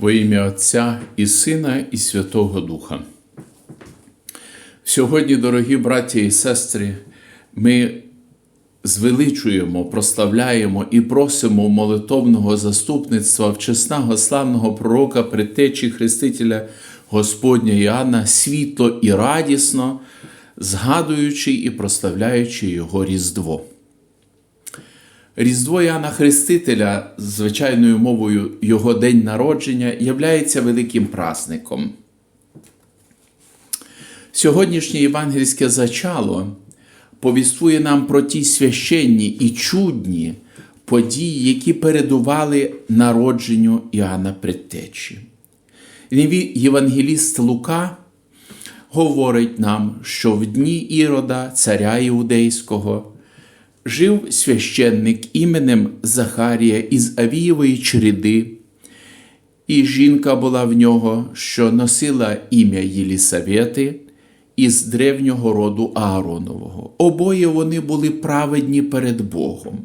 Во ім'я Отця і Сина, і Святого Духа. Сьогодні, дорогі браті і сестри, ми звеличуємо, прославляємо і просимо молитовного заступництва вчесного славного пророка, предтечі Хрестителя Господня Іоанна, світло і радісно, згадуючи і прославляючи Його Різдво. Різдво Іоанна Хрестителя, звичайною мовою його день народження, являється великим праздником. Сьогоднішнє євангельське зачало повіствує нам про ті священні і чудні події, які передували народженню Іоанна Предтечі. Євангеліст Лука говорить нам, що в дні Ірода, царя Іудейського, жив священник іменем Захарія із Авієвої череди, і жінка була в нього, що носила ім'я Єлісавети із древнього роду Ааронового. Обоє вони були праведні перед Богом.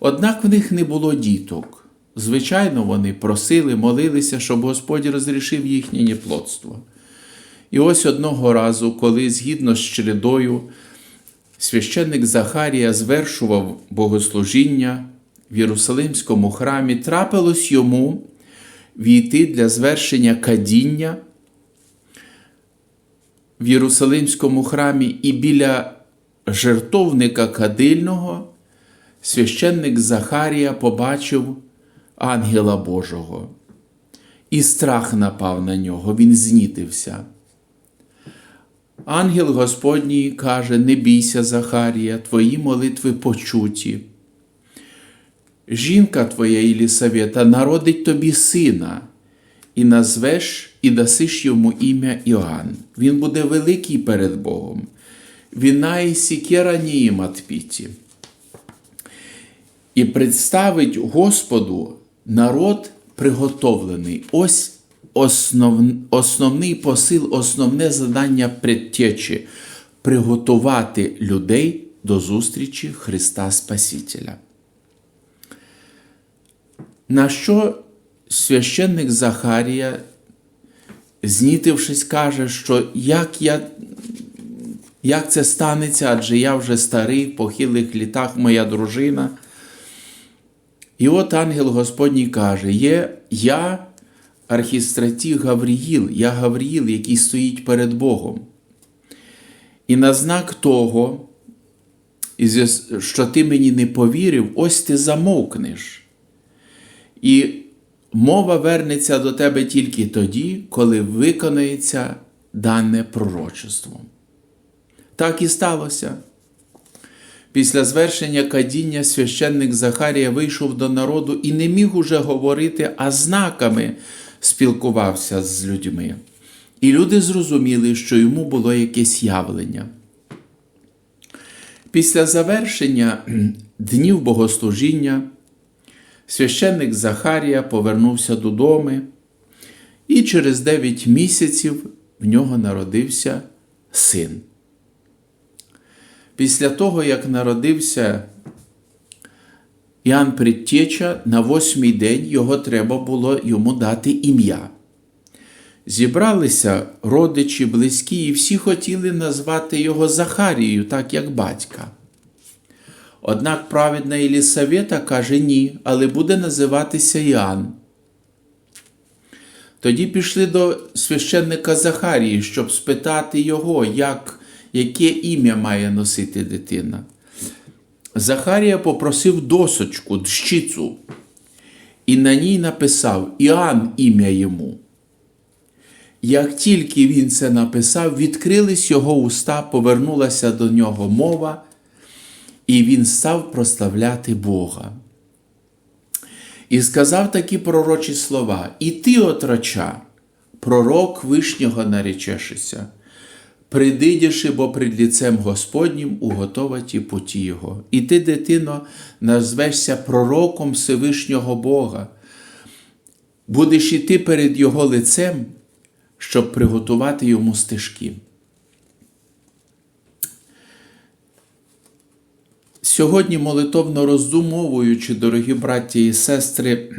Однак в них не було діток. Звичайно, вони просили, молилися, щоб Господь розрішив їхнє неплодство. І ось одного разу, коли згідно з чередою, священник Захарія звершував богослужіння в Єрусалимському храмі, трапилось йому війти для звершення кадіння в Єрусалимському храмі і біля жертовника кадильного священник Захарія побачив ангела Божого. І страх напав на нього, він знітився. Ангел Господній каже: Не бійся, Захарія, твої молитви почуті. Жінка твоя Єлісавета народить тобі сина, і назвеш і дасиш йому ім'я Іоанн. Він буде великий перед Богом. Віна і сікера ніїматпіті. І представить Господу народ приготовлений. Ось основ, основний посил, основне завдання предтечі приготувати людей до зустрічі Христа Спасителя. На що священник Захарія, знітившись, каже, що як я. Як це станеться, адже я вже старий, в похилих літах моя дружина. І от ангел Господній каже: Є я архістратій Гавріїл, я Гавріїл, який стоїть перед Богом. І на знак того, що ти мені не повірив, ось ти замовкнеш. І мова вернеться до тебе тільки тоді, коли виконається дане пророчество. Так і сталося. Після звершення кадіння священник Захарія вийшов до народу і не міг уже говорити, а знаками спілкувався з людьми. І люди зрозуміли, що йому було якесь явлення. Після завершення днів богослужіння священник Захарія повернувся додому, і через дев'ять місяців в нього народився син. Після того, як народився Іоанн Предтеча, на восьмий день його треба було йому дати ім'я. Зібралися родичі, близькі, і всі хотіли назвати його Захарією, так як батька. Однак праведна Єлісавета каже ні, але буде називатися Іоанн. Тоді пішли до священника Захарії, щоб спитати його, як, яке ім'я має носити дитина. Захарія попросив досочку, дщицю, і на ній написав Іоанн ім'я йому. Як тільки він це написав, відкрились його уста, повернулася до нього мова, і він став прославляти Бога. І сказав такі пророчі слова: І ти, отрача, пророк вишнього наречешися, придидіши, бо пред ліцем Господнім уготоваті путі Його. І ти, дитино, назвешся пророком Всевишнього Бога, будеш іти перед Його лицем, щоб приготувати йому стежки. Сьогодні, молитовно роздумовуючи, дорогі браті і сестри,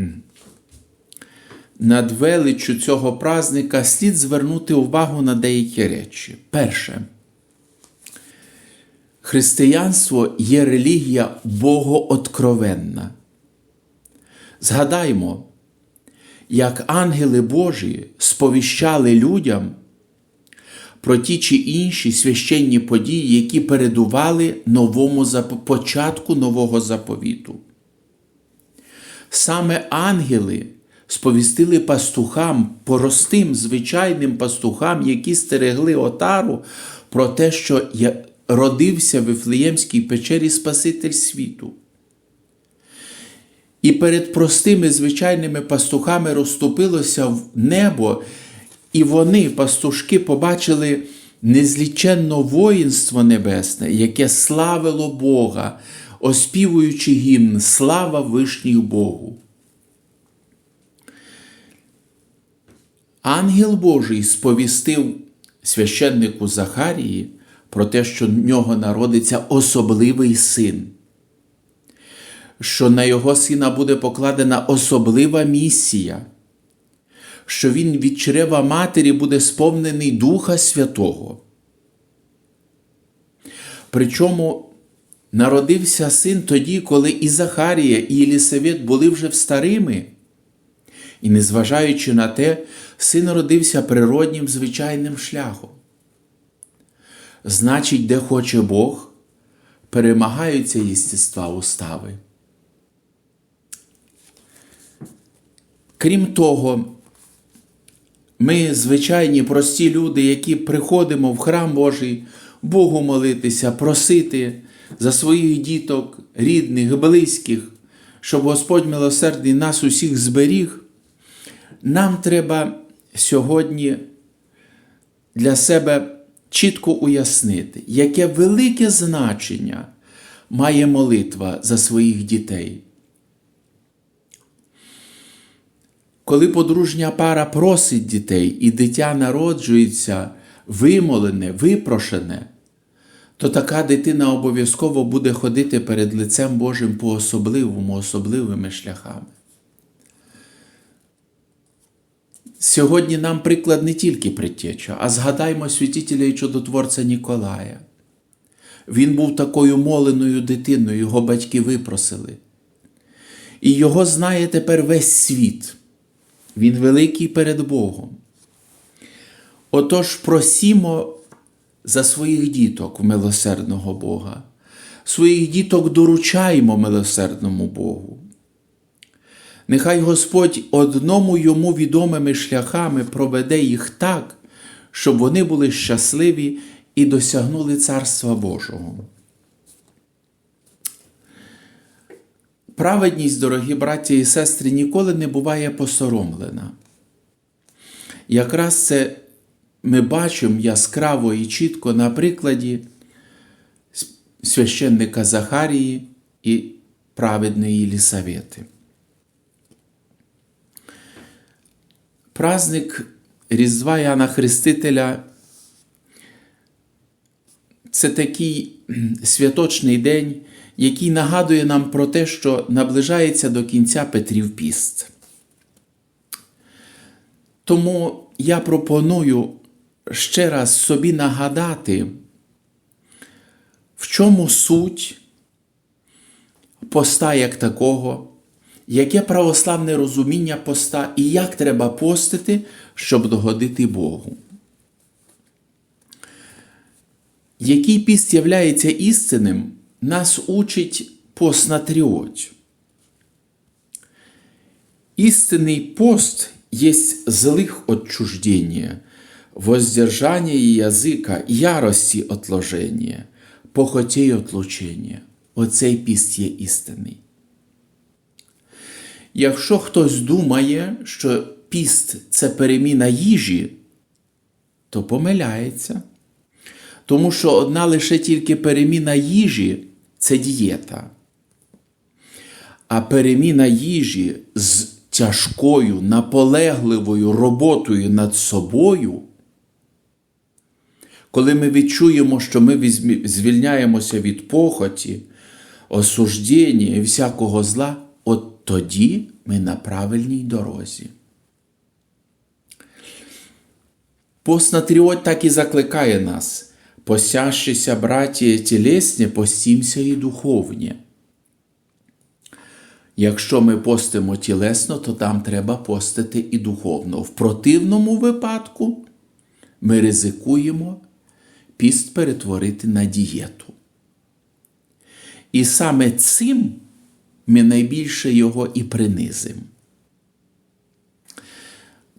над величчю цього празника слід звернути увагу на деякі речі. Перше, християнство є релігія богооткровенна. Згадаймо, як ангели Божі сповіщали людям про ті чи інші священні події, які передували новому початку нового заповіту. Саме ангели сповістили пастухам, простим звичайним пастухам, які стерегли отару, про те, що родився в Вифлеємській печері Спаситель світу. І перед простими звичайними пастухами розступилося в небо, і вони, пастушки, побачили незліченно воїнство небесне, яке славило Бога, оспівуючи гімн Слава вишніх Богу. Ангел Божий сповістив священнику Захарії про те, що в нього народиться особливий син що на його сина буде покладена особлива місія, що він від чрева матері буде сповнений Духа Святого. Причому народився син тоді, коли і Захарія, і Єлісавет були вже старими. І незважаючи на те, син родився природнім звичайним шляхом. Значить, де хоче Бог, перемагаються єстества устави. Крім того, ми, звичайні прості люди, які приходимо в храм Божий, Богу молитися, просити за своїх діток, рідних, близьких, щоб Господь милосердний нас усіх зберіг, нам треба сьогодні для себе чітко уяснити, яке велике значення має молитва за своїх дітей. Коли подружня пара просить дітей і дитя народжується вимолене, випрошене, то така дитина обов'язково буде ходити перед лицем Божим по особливому, особливими шляхами. Сьогодні нам приклад не тільки предтеча, а згадаймо святителя і чудотворця Ніколая. Він був такою моленою дитиною, його батьки випросили. І його знає тепер весь світ. Він великий перед Богом. Отож просімо за своїх діток в милосердного Бога, своїх діток доручаємо милосердному Богу. Нехай Господь одному йому відомими шляхами проведе їх так, щоб вони були щасливі і досягнули Царства Божого. Праведність, дорогі браті і сестри, ніколи не буває посоромлена. Якраз це ми бачимо яскраво і чітко на прикладі священника Захарії і праведної Єлісавети. Праздник Різдва Яна Хрестителя це такий святочний день, який нагадує нам про те, що наближається до кінця Петрів піст. Тому я пропоную ще раз собі нагадати, в чому суть поста як такого, яке православне розуміння поста і як треба постити, щоб догодити Богу. Який піст являється істинним, нас учить пост на тріоті. Истинный пост есть злых отчуждения, воздержание языка, ярості отложення, похотей отлучення. Оцей піст є істинний. Якщо хтось думає, що піст це переміна їжі, то помиляється. Тому що одна лише тільки переміна їжі це дієта. А переміна їжі з тяжкою, наполегливою роботою над собою, коли ми відчуємо, що ми звільняємося від похоті, осуждення і всякого зла, от тоді ми на правильній дорозі. Пост на тріот так і закликає нас. Посящися, браті тілесні, постімся і духовні. Якщо ми постимо тілесно, то там треба постити і духовно. В противному випадку ми ризикуємо піст перетворити на дієту. І саме цим ми найбільше його і принизимо.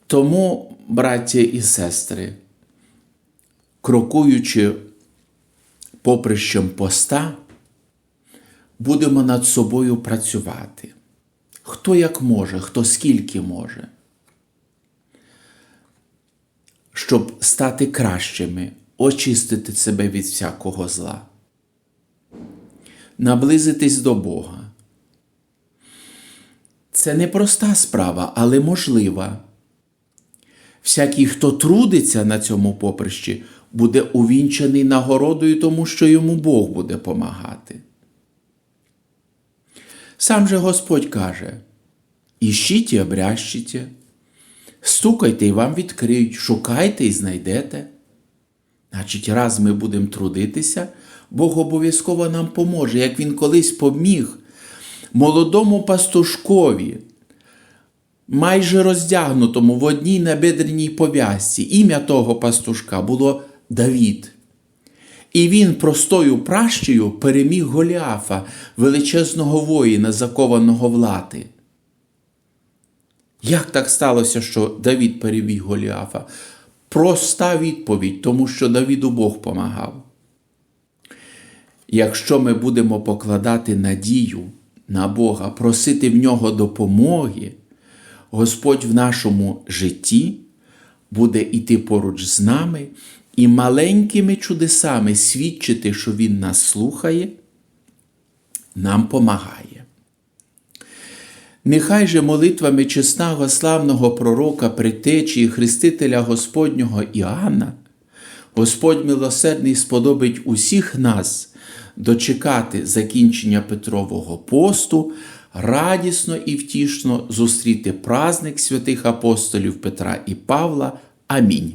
Тому, браття і сестри, крокуючи поприщем поста, будемо над собою працювати. Хто як може, хто скільки може, щоб стати кращими, очистити себе від всякого зла, наблизитись до Бога. Це не проста справа, але можлива. Всякий, хто трудиться на цьому поприщі, буде увінчаний нагородою, тому що йому Бог буде помагати. Сам же Господь каже: Іщіть і обрящите, стукайте і вам відкриють, шукайте і знайдете. Значить, раз ми будемо трудитися, Бог обов'язково нам поможе, як він колись поміг молодому пастушкові, майже роздягнутому в одній набедреній пов'язці. Ім'я того пастушка було Давід. І він простою пращею переміг Голіафа, величезного воїна, закованого в лати. Як так сталося, що Давід переміг Голіафа? Проста відповідь, тому що Давіду Бог помагав. Якщо ми будемо покладати надію на Бога, просити в нього допомоги, Господь в нашому житті буде йти поруч з нами і маленькими чудесами свідчити, що Він нас слухає, нам помагає. Нехай же молитвами чесного славного пророка притечі і хрестителя Господнього Іоанна, Господь милосердний сподобить усіх нас дочекати закінчення Петрового посту, радісно і втішно зустріти праздник святих апостолів Петра і Павла. Амінь.